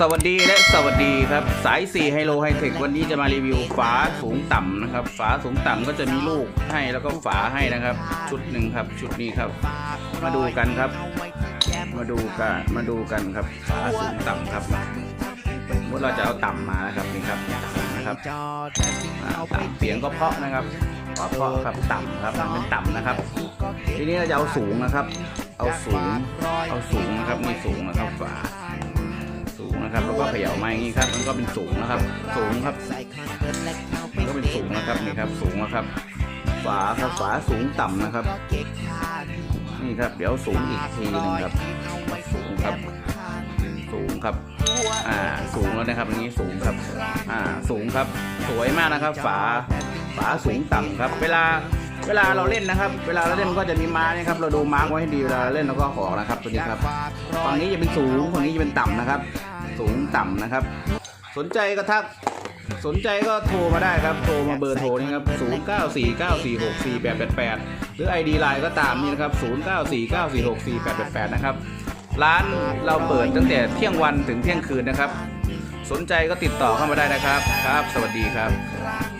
สวัสดีและสวัสดีครับ สาย4ไฮโลไฮเทควันนี้จะมารีวิวฝาสูงต่ำนะครับ ฝาสูงต่ำก็จะมีลูกให้แล้วก็ฝาให้นะครับ ชุดหนึ่งครับ ชุดนี้ครับ มาดูกันครับ มาดูกันมาดูกันครับ ฝาสูงต่ำครับมาสมมติเราจะเอาต่ำมานะครับนี่ครับนะครับต่ำเสียงก็เพาะนะครับเพาะเพาะครับต่ำครับมันเป็นต่ำนะครับ ทีนี้เราจะเอาสูงนะครับ เอาสูงเอาสูงนะครับนี่สูง ขย่าม้อย่างนี้ครับ มันก็เป็นสูงนะครับ สูงครับมันก็เป็นสูงนะครับนี่ครับ สูงนะครับ ฝาครับฝาสูงต่ำนะครับ นี่ครับ เดี๋ยวสูงอีกทีหนึงครับ สูงครับ สูงครับ อ่า สูงแล้วนะครับอันนี้สูงครับ อ่า สูงครับ สวยมากนะครับ ฝา ฝาสูงต่ำครับ เวลาเวลาเราเล่นนะครับ เวลาเราเล่นมันก็จะมีมาเนี่ยครับ เราดูมาร์กไว้ให้ดี เวลาเล่นเราก็ออกนะครับตัวนี้ครับ ฝั่งนี้จะเป็นสูง ฝั่งนี้จะเป็นต่ำนะครับ สูงต่ำนะครับ สนใจก็ทักสนใจก็โทรมาได้ครับ โทรมาเบอร์โทรนี่ครับ 0 9 4 9 4 6 4 8 8 8 หรือ ID Line ก็ตามนี่นะครับ 0 9 4 9 4 6 4 8 8 8 นะครับ ร้านเราเปิดตั้งแต่เที่ยงวันถึงเที่ยงคืนนะครับ สนใจก็ติดต่อเข้ามาได้นะครับ ครับ สวัสดีครับ